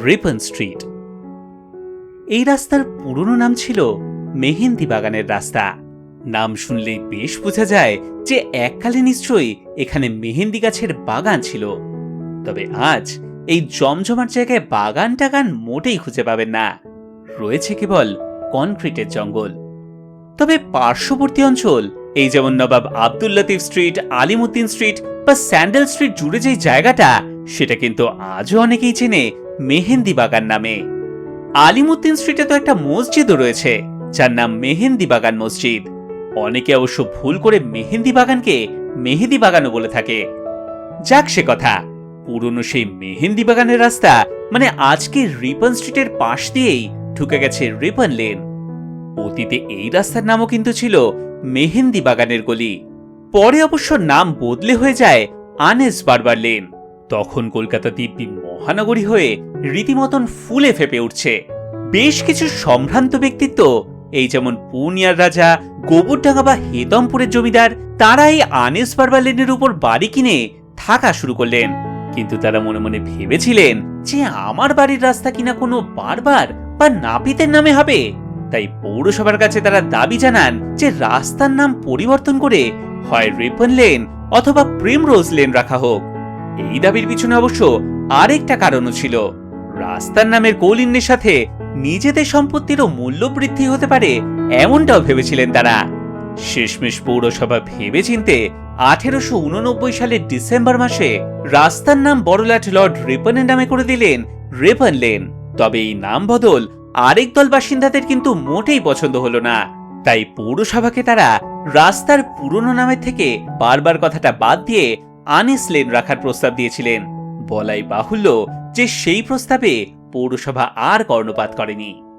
Ripon street. এই রাস্তার পুরনো নাম ছিল মেহেন্দি বাগানের রাস্তা। নাম শুনলেই বেশ বোঝা যায় যে এককালে নিশ্চয়ই এখানে মেহেন্দি গাছের বাগান ছিল। তবে আজ এই জমজমাট জায়গায় বাগান টাগান মোটেই খুঁজে পাবেন না। রয়েছে কেবল কনক্রিটের জঙ্গল। তবে পার্শ্ববর্তী অঞ্চল, এই যেমন নবাব আব্দুল লতিফ স্ট্রিট, আলিমুদ্দিন স্ট্রিট বা স্যান্ডেল স্ট্রিট জুড়ে যেই জায়গাটা, সেটা কিন্তু আজও অনেকেই চেনে মেহেন্দি বাগান নামে। আলিমুদ্দিন স্ট্রিটে তো একটা মসজিদও রয়েছে, যার নাম মেহেন্দি বাগান মসজিদ। অনেকে অবশ্য ভুল করে মেহেন্দি বাগানকে মেহেদি বাগানও বলে থাকে। যাক সে কথা, পুরনো সেই মেহেন্দি বাগানের রাস্তা মানে আজকে রিপন স্ট্রিটের পাশ দিয়েই ঢুকে গেছে রিপন লেন। অতীতে এই রাস্তার নামও কিন্তু ছিল মেহেন্দি বাগানের গলি। পরে অবশ্য নাম বদলে হয়ে যায় আনেস বারবার লেন। তখন কলকাতা দিব্যি মহানগরী হয়ে রীতিমতন ফুলে ফেপে উঠছে। বেশ কিছু সম্ভ্রান্ত ব্যক্তিত্ব, এই যেমন পুনিয়ার রাজা, গোবরডাঙ্গা বা হেতমপুরের জমিদার তারা এই আনেস বারবার লেনের উপর বাড়ি কিনে থাকা শুরু করলেন। কিন্তু তারা মনে মনে ভেবেছিলেন যে আমার বাড়ির রাস্তা কিনা কোনো বারবার বা নাপিতের নামে হবে। তাই পৌরসভার কাছে তারা দাবি জানান যে রাস্তার নাম পরিবর্তন করে হয় রিপন লেন অথবা প্রেমরোজ লেন রাখা হোক। এই দাবির পিছনে অবশ্য আরেকটা কারণও ছিল। রাস্তার নামের কৌলিন্যের সাথে নিজেদের সম্পত্তিরও মূল্য বৃদ্ধি হতে পারে এমনটাও ভেবেছিলেন তারা। শেষমেশ পৌরসভা ভেবেচিন্তে আঠেরোশো উননব্বই সালের ডিসেম্বর মাসে রাস্তার নাম বড়লাট লর্ড রিপনের নামে করে দিলেন রেপন লেন। তবে এই নাম বদল আরেক দল বাসিন্দাদের কিন্তু মোটেই পছন্দ হলো না। তাই পৌরসভাকে তারা রাস্তার পুরনো নামের থেকে বারবার কথাটা বাদ দিয়ে আনিস লেন রাখার প্রস্তাব দিয়েছিলেন। বলাই বাহুল্য যে সেই প্রস্তাবে পৌরসভা আর কর্ণপাত করেনি।